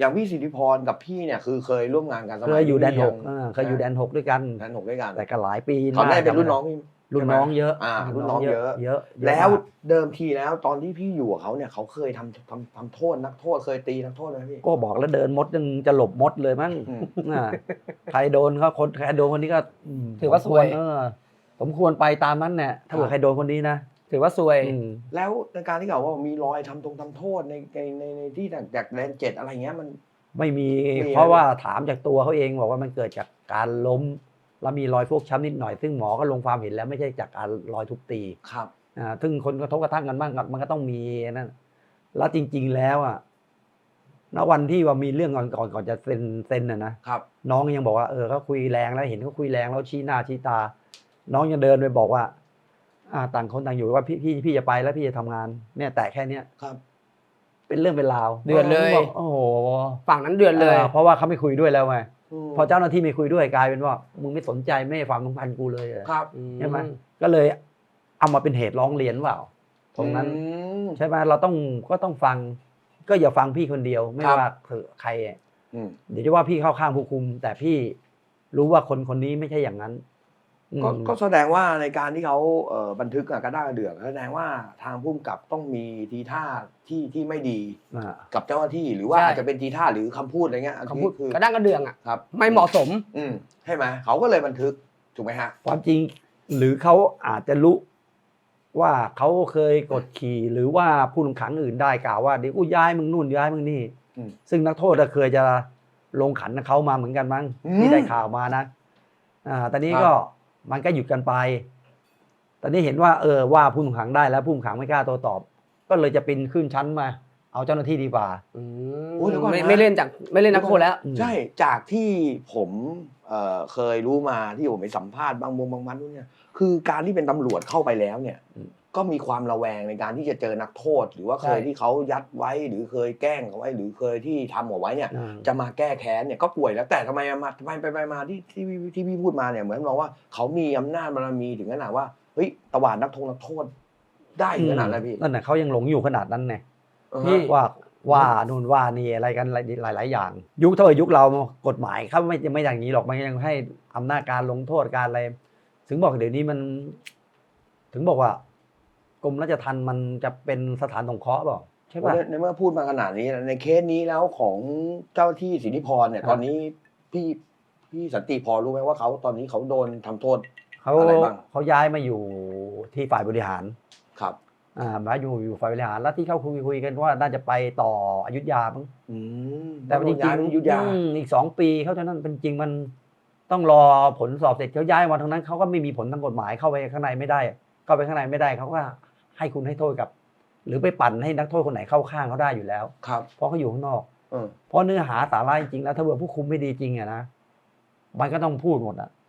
อย่างพี่สิทธิพรกับพี่เนี่ยคือเคยร่วมงานกันสมัเคยอยู่แดนหกที่อ่าเคยอยู่แดนหกด้วยกันแดนหกด้วยกันแต่ก็หลายปีเขาได้เป็นมากรุ่นน้องพี่รุ่นน้องเยอะอ่ารุ่นน้องเยอะเยอะเยอะแล้วมากเดิมทีแล้วตอนที่พี่อยู่กับเขาเนี่ยเขาเคยทำทำทำโทษนักโทษเคยตีนักโทษไหมพี่ก็บอกแล้วเดินมดยังจะหลบมดเลยมั้งอืมอ่าใครโดนเขาคนใครโดนคนนี้ก็มถือว่าซวยเออสมควรไปตามนั้นเนี่ยถ้าเกิดใครโดนคนนี้นะ ถือว่าซวยอืมแล้วในการที่เขาว่ามีรอยทำตรงทำโทษในในในในที่จากแดนเจ็ดอะไรเงี้ยมัน ไม่มีมีเพราะว่าถามจากตัวเขาเองบอกว่ามันเกิดจากการล้ม แล้วมีรอยฟกช้ำนิดหน่อย ซึ่งหมอก็ลงความเห็นแล้วไม่ใช่จากการรอยทุบตีครับอ่าซึ่งคนกระทบกระทั่งกันบ้างมันก็ต้องมีนั่นแล้วจริง ๆ แล้วอะณวันที่ว่ามีเรื่องก่อนก่อนก่อนจะเซ็นเซ็นน่ะนะครับน้องยังบอกว่าเออเขาคุยแรงแล้วเห็นเขาคุยแรงแล้วชี้หน้าชี้ตา น้องยังเดินไปบอกว่า อ่าต่างคนต่างอยู่ว่าพี่พี่พี่จะไปแล้วพี่จะทำงาน เนี่ยแต่แค่เนี้ยครับ เป็นเรื่องเป็นราวเดือดเลยบอกโอ้โหฝั่งนั้นเดือดเลยอ่าเพราะว่าเขาไม่คุยด้วยแล้วไงมพอเจ้าหน้าที่ไม่คุยด้วยกลายเป็นว่ามึงไม่สนใจไม่ให้ความสำคัญกูเลยอะครับใช่ไหมก็เลยเอามาเป็นเหตุร้องเรียนเปล่าตรงนั้น อืม ใช่ไหมเราต้องก็ต้องฟัง ก็อย่าฟังพี่คนเดียวไม่ครับ ว่าเถอะใครอะอืม เดี๋ยวจะว่าพี่เข้าข้างผู้คุม แต่พี่รู้ว่าคนคนนี้ไม่ใช่อย่างนั้นอืม ก็ก็แสดงว่าในการที่เขาเอ่อบันทึกอะกระด้างกระเดือกแสดงว่าทางผู้กำกับต้องมีทีท่าที่ที่ไม่ดีอ่ากับเจ้าหน้าที่หรือว่าใช่อาจจะเป็นทีท่าหรือคำพูดอะไรเงี้ยอันคำนี้พูดคือกระด้างกระเดื่องอะครับไม่เหมาะสม อืมใช่ไหมเขาก็เลยบันทึกถูกไหมฮะความจริงหรือเขาอาจจะรู้ว่าเขาเคยกดขี่หรือว่าผู้ต้องขังอื่นได้กล่าวว่าเดี๋ยวกูย้ายมึงนู่นย้ายมึงนี่อืมซึ่งนักโทษก็เคยจะลงขันกับเขามาเหมือนกันมั้งอืมที่ได้ข่าวมานะอ่าตอนนี้ครับก็ มันก็หยุดกันไป ตอนนี้เห็นว่าเออว่าผู้ต้องขังได้แล้วผู้ต้องขังไม่กล้าโต้ตอบ ก็เลยจะปีนขึ้นชั้นมา เอาเจ้าหน้าที่ดีกว่า อืมโอ้ยเดี๋ยวก่อนไม่นะไม่เล่นจากไม่เล่นนักโทษแล้วอืมใช่จากที่ผมเอ่อเคยรู้มาที่ผมไปสัมภาษณ์บางมุมบางมันนู่นเนี่ยคือการที่เป็นตำรวจเข้าไปแล้วเนี่ย อืม ก็มีความระแวงในการที่จะเจอนักโทษ หรือว่าเคยใช่ที่เขายัดไว้หรือเคยแกล้งเขาไว้หรือเคยที่ทำเอาไว้เนี่ยอ่าจะมาแก้แค้นเนี่ยก็ป่วยแล้วแต่ทำไมมาทำไมไปไปมาที่ที่พี่ที่พี่พูดมาเนี่ยเหมือนบอกว่าเขามีอำนาจบารมีถึงขนาดว่าเฮ้ยตวาดนักทงนักโทษได้ถึงขนาดนั้นพี่นั่นน่ะเขายังหลงอยู่ขนาดนั้นไงอ่าฮะพี่ว่าว่านู่นว่านี่อะไรกันหลายหลายๆอย่าง ยุคเท่ากับยุคเรากฎหมายเขาไม่ไม่อย่างนี้หรอกมันยังให้อำนาจการลงโทษการอะไรถึงบอกเดี๋ยวนี้มัน ถึงบอกว่า กรมราชทัณฑ์มันจะเป็นสถานสงเคราะห์เปล่าใช่ป่ะในในเมื่อพูดมาขนาดนี้ในเคสนี้แล้วของเจ้าที่สิทธิพรเนี่ยครับตอนนี้พี่พี่สันติพอรู้ไหมว่าเขาตอนนี้เขาโดนทำโทษเขาอะไรบ้างเขาย้ายมาอยู่ที่ฝ่ายบริหารครับอ่ามาอยู่อยู่ฝ่ายบริหารแล้วที่เขาคุยคุยกันว่าน่าจะไปต่ออยุธยามั้งอืมแต่จริงย้ายไปๆอยุธยาอืมอีกสองปีเขาจะนั่นเป็นจริงมันต้องรอผลสอบเสร็จเขาย้ายมาทางนั้นเขาก็ไม่มีผลทางกฎหมายเข้าไปข้างในไม่ได้ เข้าไปข้างในไม่ได้เขาก็ ให้คุณให้โทษกับ หรือไปปั่นให้นักโทษคนไหนเข้าข้างเขาได้อยู่แล้ว ครับ เพราะเขาอยู่ข้างนอกเออเพราะเนื้อหาสาระจริงๆแล้วถ้าเกิดผู้คุมไม่ดีจริงอะนะมันก็ต้องพูดหมดอะ